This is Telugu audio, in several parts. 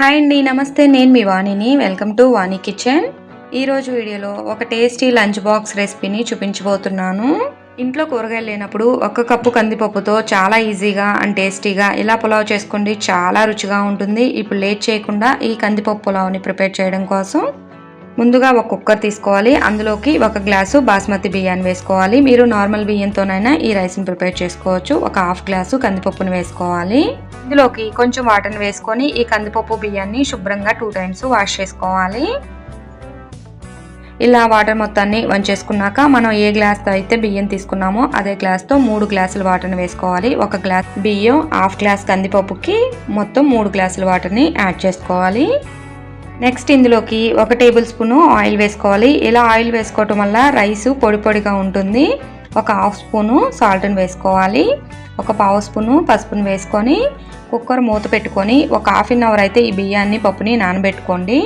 హాయ్ అండి నమస్తే. నేను మీ వాణిని. Welcome to Vani kitchen. ఈరోజు వీడియోలో ఒక టేస్టీ లంచ్ బాక్స్ రెసిపీని చూపించబోతున్నాను. ఇంట్లో కూరగాయలు లేనప్పుడు ఒక కప్పు కందిపప్పుతో చాలా ఈజీగా అండ్ టేస్టీగా ఇలా పులావ్ చేసుకోండి. చాలా రుచిగా ఉంటుంది. ఇప్పుడు లేట్ చేయకుండా ఈ కందిపప్పు పులావ్ని ప్రిపేర్ చేయడం కోసం ముందుగా ఒక కుక్కర్ తీసుకోవాలి. అందులోకి ఒక గ్లాసు బాస్మతి బియ్యాన్ని వేసుకోవాలి. మీరు నార్మల్ బియ్యంతోనైనా ఈ రైస్ని ప్రిపేర్ చేసుకోవచ్చు. ఒక హాఫ్ గ్లాసు కందిపప్పును వేసుకోవాలి. ఇందులోకి కొంచెం వాటర్ని వేసుకొని ఈ కందిపప్పు బియ్యాన్ని శుభ్రంగా టూ టైమ్స్ వాష్ చేసుకోవాలి. ఇలా వాటర్ మొత్తాన్ని వంచేసుకున్నాక మనం ఏ గ్లాస్తో అయితే బియ్యం తీసుకున్నామో అదే గ్లాస్తో మూడు గ్లాసులు వాటర్ని వేసుకోవాలి. ఒక గ్లాస్ బియ్యం హాఫ్ గ్లాస్ కందిపప్పుకి మొత్తం మూడు గ్లాసుల వాటర్ని యాడ్ చేసుకోవాలి. నెక్స్ట్ ఇందులోకి ఒక టేబుల్ స్పూను ఆయిల్ వేసుకోవాలి. ఇలా ఆయిల్ వేసుకోవటం వల్ల రైస్ పొడి పొడిగా ఉంటుంది. ఒక హాఫ్ స్పూను సాల్ట్ని వేసుకోవాలి. ఒక పావు స్పూను పసుపును వేసుకొని కుక్కర్ మూత పెట్టుకొని ఒక హాఫ్ అన్ అవర్ అయితే ఈ బియ్యాన్ని పప్పుని నానబెట్టుకోండి.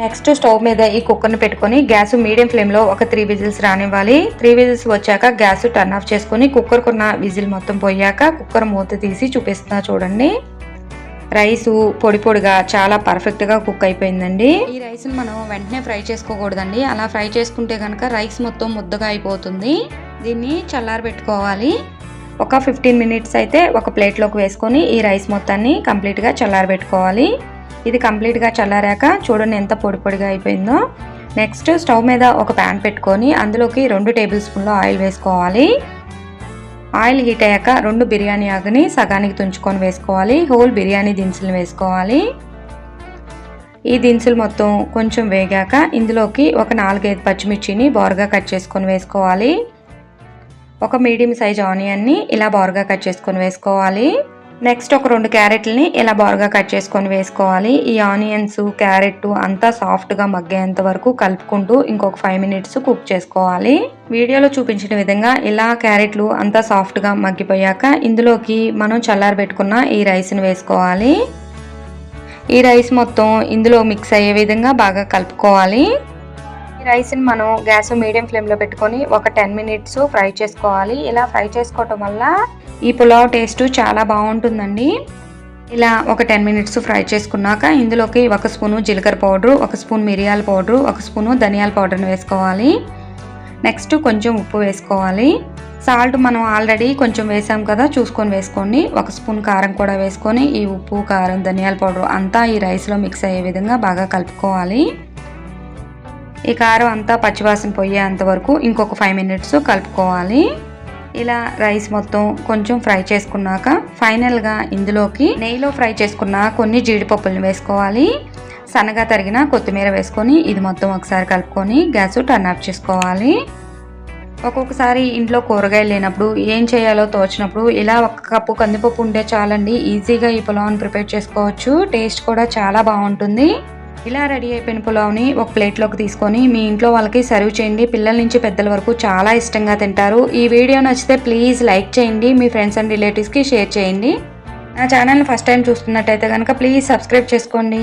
నెక్స్ట్ స్టవ్ మీద ఈ కుక్కర్ని పెట్టుకొని గ్యాస్ మీడియం ఫ్లేమ్లో ఒక త్రీ విజిల్స్ రానివ్వాలి. త్రీ విజిల్స్ వచ్చాక గ్యాస్ టర్న్ ఆఫ్ చేసుకొని కుక్కర్కున్న విజిల్ మొత్తం పోయాక కుక్కర్ మూత తీసి చూపిస్తున్నా చూడండి. రైసు పొడి పొడిగా చాలా పర్ఫెక్ట్గా కుక్ అయిపోయిందండి. ఈ రైస్ని మనం వెంటనే ఫ్రై చేసుకోకూడదండి. అలా ఫ్రై చేసుకుంటే కనుక రైస్ మొత్తం ముద్దగా అయిపోతుంది. దీన్ని చల్లారబెట్టుకోవాలి ఒక ఫిఫ్టీన్ మినిట్స్ అయితే ఒక ప్లేట్లోకి వేసుకొని ఈ రైస్ మొత్తాన్ని కంప్లీట్గా చల్లారబెట్టుకోవాలి ఇది కంప్లీట్గా చల్లారాక చూడండి ఎంత పొడి పొడిగా అయిపోయిందో. నెక్స్ట్ స్టవ్ మీద ఒక ప్యాన్ పెట్టుకొని అందులోకి రెండు టేబుల్ స్పూన్లు ఆయిల్ వేసుకోవాలి. ఆయిల్ హీట్ అయ్యాక రెండు బిర్యానీ ఆకుని సగానికి తుంచుకొని వేసుకోవాలి. హోల్ బిర్యానీ దినుసులు వేసుకోవాలి. ఈ దినుసులు మొత్తం కొంచెం వేగాక ఇందులోకి ఒక నాలుగైదు పచ్చిమిర్చిని బోరగా కట్ చేసుకొని వేసుకోవాలి. ఒక మీడియం సైజ్ ఆనియన్ని ఇలా బోరగా కట్ చేసుకొని వేసుకోవాలి. నెక్స్ట్ ఒక రెండు క్యారెట్లని ఇలా బారుగా కట్ చేసుకొని వేసుకోవాలి. ఈ ఆనియన్స్ క్యారెట్ అంతా సాఫ్ట్గా మగ్గేంత వరకు కలుపుకుంటూ ఇంకొక ఫైవ్ మినిట్స్ కుక్ చేసుకోవాలి. వీడియోలో చూపించిన విధంగా ఇలా క్యారెట్లు అంతా సాఫ్ట్గా మగ్గిపోయాక ఇందులోకి మనం చల్లారబెట్టుకున్న ఈ రైస్ని వేసుకోవాలి. ఈ రైస్ మొత్తం ఇందులో మిక్స్ అయ్యే విధంగా బాగా కలుపుకోవాలి. ఈ రైస్ని మనం గ్యాస్ మీడియం ఫ్లేమ్లో పెట్టుకొని ఒక టెన్ మినిట్స్ ఫ్రై చేసుకోవాలి. ఇలా ఫ్రై చేసుకోవటం వల్ల ఈ పులావ్ టేస్ట్ చాలా బాగుంటుందండి. ఇలా ఒక టెన్ మినిట్స్ ఫ్రై చేసుకున్నాక ఇందులోకి ఒక స్పూను జీలకర్ర పౌడరు ఒక స్పూన్ మిరియాల పౌడరు ఒక స్పూను ధనియాల పౌడర్ని వేసుకోవాలి. నెక్స్ట్ కొంచెం ఉప్పు వేసుకోవాలి. సాల్ట్ మనం ఆల్రెడీ కొంచెం వేసాం కదా చూసుకొని వేసుకోండి. ఒక స్పూన్ కారం కూడా వేసుకొని ఈ ఉప్పు కారం ధనియాల పౌడర్ అంతా ఈ రైస్లో మిక్స్ అయ్యే విధంగా బాగా కలుపుకోవాలి. ఈ కారం అంతా పచ్చివాసన పోయేంత వరకు ఇంకొక ఫైవ్ మినిట్స్ కలుపుకోవాలి. ఇలా రైస్ మొత్తం కొంచెం ఫ్రై చేసుకున్నాక ఫైనల్గా ఇందులోకి నెయ్యిలో ఫ్రై చేసుకున్న కొన్ని జీడిపప్పులను వేసుకోవాలి. సన్నగా తరిగిన కొత్తిమీర వేసుకొని ఇది మొత్తం ఒకసారి కలుపుకొని గ్యాస్ టర్న్ ఆఫ్ చేసుకోవాలి. ఒక్కొక్కసారి ఇంట్లో కూరగాయలు లేనప్పుడు ఏం చేయాలో తోచినప్పుడు ఇలా ఒక కప్పు కందిపప్పు ఉంటే చాలండి ఈజీగా ఈ పులావ్ని ప్రిపేర్ చేసుకోవచ్చు. టేస్ట్ కూడా చాలా బాగుంటుంది. ఇలా రెడీ అయిపోయిన పులావ్ని ఒక ప్లేట్లోకి తీసుకొని మీ ఇంట్లో వాళ్ళకి సర్వ్ చేయండి. పిల్లల నుంచి పెద్దల వరకు చాలా ఇష్టంగా తింటారు. ఈ వీడియో నచ్చితే ప్లీజ్ లైక్ చేయండి. మీ ఫ్రెండ్స్ అండ్ రిలేటివ్స్కి షేర్ చేయండి. నా ఛానల్ని ఫస్ట్ టైం చూస్తున్నట్టయితే కనుక ప్లీజ్ సబ్స్క్రైబ్ చేసుకోండి.